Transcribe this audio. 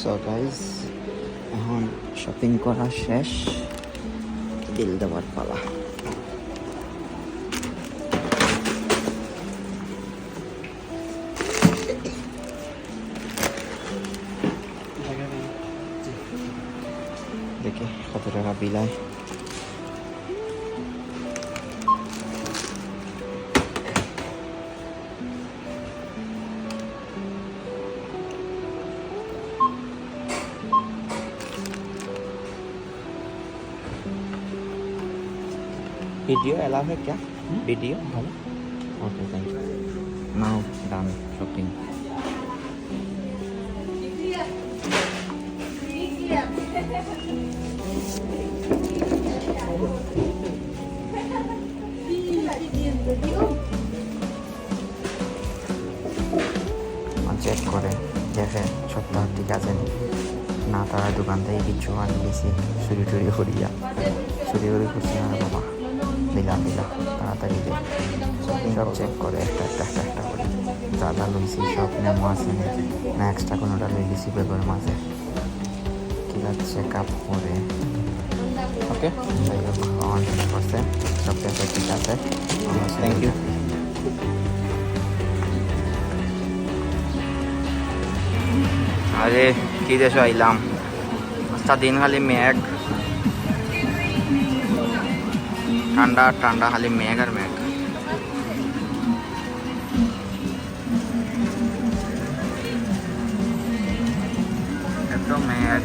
So guys এখন shopping করা শেষ। বিল দেওয়ার পালা। দেখি কত টাকা বিল वीडियो अलाउ है क्या video okay thank you now done shopping check করে দেখে সপ্তাহ ঠিক আছে নি। না তারা দোকান থেকে কিছু আনি গেছি চুরি টুরি করিয়া চুরি করে করছি না বাবা দিলাম দিলাম তাড়াতাড়ি দে। সব চেক করে একটা একটা একটা একটা করে। যা যা লইছি সব নেমো আছে। না এক্সট্রা কোনোটা লই গেছি বেগের মাঝে। ঠিক আছে চেক আপ করে? ওকে যাই হোক আমার করছে। সব কিছু ঠিক আছে। থ্যাংক ইউ আরে কি দেশ আইলাম? পাঁচটা দিন খালি মেঘ। ठंडा ठंडा खाली मेघर मेघ तो मैं